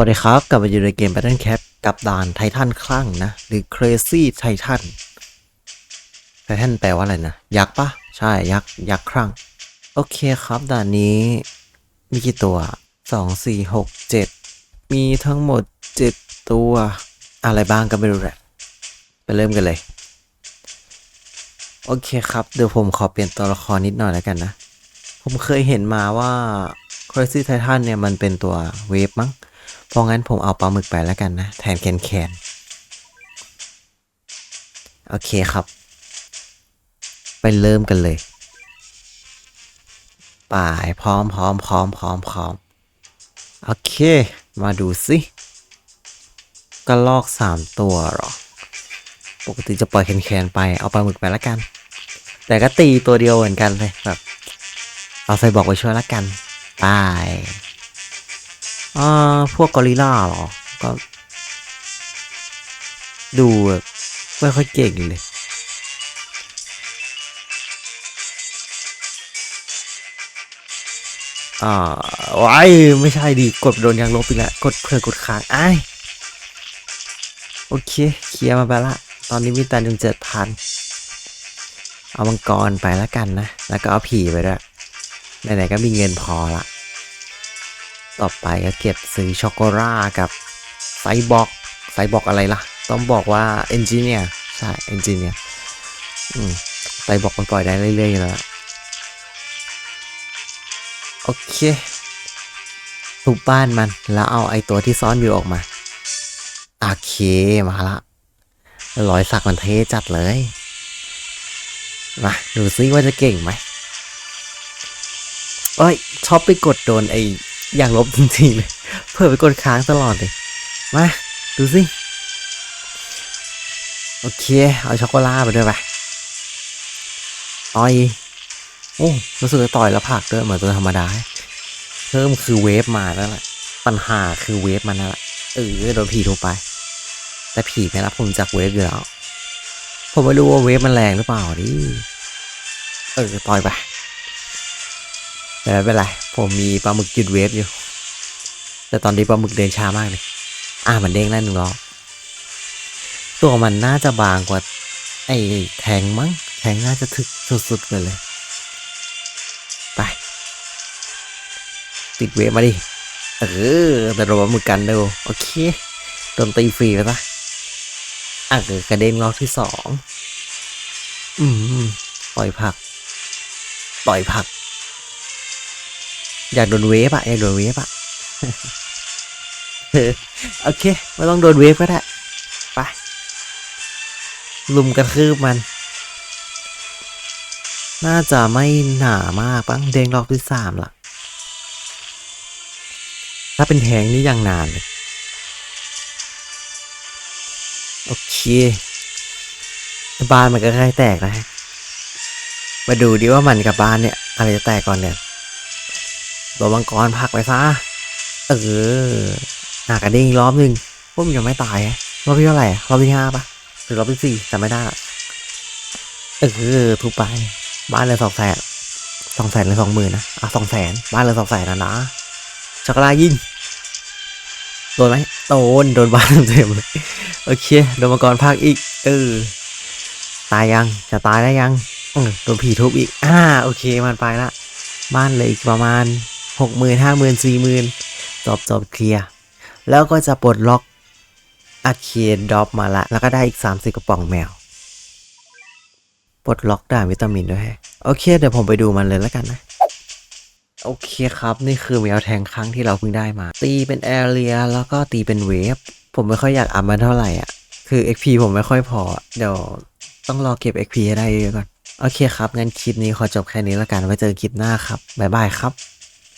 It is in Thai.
วัสดีครับ กลับมาอยู่ในเกม Battle Cat กับด่านไททันคลั่งนะ หรือ Crazy Titan ไททันแปลว่าอะไรนะ ยักษ์ปะใช่ ยักษ์ ยักษ์คลั่ง โอเคครับด่านนี้ มีกี่ตัวสองสี่หกเจ็ดมีทั้งหมดเจ็ดตัว อะไรบ้างก็ไม่รู้แหละ ไปเริ่มกันเลย โอเคครับ เดี๋ยวผมขอเปลี่ยนตัวละครนิดหน่อยแล้วกันนะ ผมเคยเห็นมาว่า Crazy Titan เนี่ยมันเป็นตัวเวฟมั้ง เพราะงั้นผมเอาปลาหมึกไปแล้วกันนะ แทนแคนแคนโอเคครับ ไปเริ่มกันเลยไป่ายพร้อมพร้อมพร้อมพร้อมพร้อมโอเค มาดูสิกระลอกสามตัวหรอ ปกติจะปล่อยแคนแคนไปเอาปลาหมึกไปแล้วกัน แต่ก็ตีตัวเดียวเหมือนกันเลยแบบเอาใส่บอกไปช่วยแล้วกันไป อ่าพวกกอริลล่าเหรอ ก็ ดูแบบไม่ค่อยเก่งเลยอ่าว้ยไม่ใช่ดิกดโดนยางลบอีกแล้วกดเพื่อกดค้างอ้ายโอเค เคลียร์มาไปละ ตอนนี้มีตันจนเจ็ดพันเอามังกรไปแล้วกันนะ แล้วก็เอาผีไปด้วยไหนๆก็มีเงินพอละ ต่อไปก็เก็บซื้อช็อกโกรากับไซบอกไซบอกอะไรล่ะ ต้องบอกว่าเอนจิเนียร์ใช่เอนจิเนียร์ไซบอกมันปล่อยได้เรื่อยๆอยู่แล้วโอเคทุบบ้านมันแล้วเอาไอตัวที่ซ่อนอยู่ออกมาโอเคมาละรอยสักมันเทจัดเลยมาดูซิว่าจะเก่งไหมเอ้ยชอบไปกดโดนไอ อย่างลบจริงๆเลยเพื่อไปกดค้างตลอดเลย มา ดูสิ โอเค เอาช็อกโกแลตไปด้วยไปต่อย โอ้รู้สึกจะต่อยแล้วผักด้วยเหมือนตัวธรรมดา เพิ่มคือเวฟมาแล้วแหละ ปัญหาคือเวฟมันนั่นแหละเออโดนผีถูกไป แต่ผีไม่รับผมจากเวฟอยู่แล้ว ผมไม่รู้ว่าเวฟมันแรงหรือเปล่าดิ เออ ต่อยไป แต่ไม่เป็นไร ผมมีปลาหมึกจุดเวฟอยู่ แต่ตอนนี้ปลาหมึกเดินช้ามากเลย อะมันเด้งได้หนึ่งรอบตัวมันน่าจะบางกว่า ไอ้แทงมั้ง แทงน่าจะถึกสุดๆไปเลย ไป ติดเวฟมาดิ เออ แต่เราปลาหมึกกันเร็วโอเคโดนตีฟรีไปซะอะเออกระเด็นรอบที่สอง อืม ปล่อยผัก ปล่อยผัก อยากโดนเวฟอะอยากโดนเวฟอะเออโอเคไม่ต้องโดนเวฟก็ได้ไปลุมกระทืบมัน น่าจะไม่หนามากปังเด้งรอบที่สามละถ้าเป็นแทงนี่ยังนานเลยโอเคบ้านมันก็ใกล้แตกแล้วฮะมาดูดิว่ามันกับบ้านเนี่ยอะไรจะแตกก่อนเนี่ย ตัวมังกรพักไปซะ เออหากกระดิ่งรอบหนึ่งพวกมันยังไม่ตายรอบที่เท่าไหร่รอบที่ห้าปะหรือรอบที่สี่จำไม่ได้ละเออทุบไป บ้านเลยสองแสนสองแสนหรือสองหมื่นนะอะสองแสนบ้านเลยสองแสนนะนะช็อกโกแลตยิงโดนไหมโดนโดนบ้านเต็มเลยโอเคโดนมังกรพักอีกเออตายยังจะตายได้ยังโดนผีทุบอีกอ่าโอเคมันไปละบ้านเลยอีกประมาณ หกหมื่นห้าหมื่นสี่หมื่นจบจบเคลียร์ แล้วก็จะปลดล็อกอาเคียดอปมาละ แล้วก็ได้อีกสามสิบกระป๋องแมว ปลดล็อกด่านวิตามินด้วย โอเค เดี๋ยวผมไปดูมันเลยแล้วกันนะ โอเคครับ นี่คือแมวแทงครั้งที่เราเพิ่งได้มา ตีเป็นแอเรียแล้วก็ตีเป็นเวฟ ผมไม่ค่อยอยากอัพมันเท่าไหร่อะ คือ XP ผมไม่ค่อยพอ เดี๋ยวต้องรอเก็บ XP ให้ได้เยอะก่อน โอเคครับ งั้นคลิปนี้ขอจบแค่นี้แล้วกัน ไว้เจอคลิปหน้าครับ บ๊ายบายครับ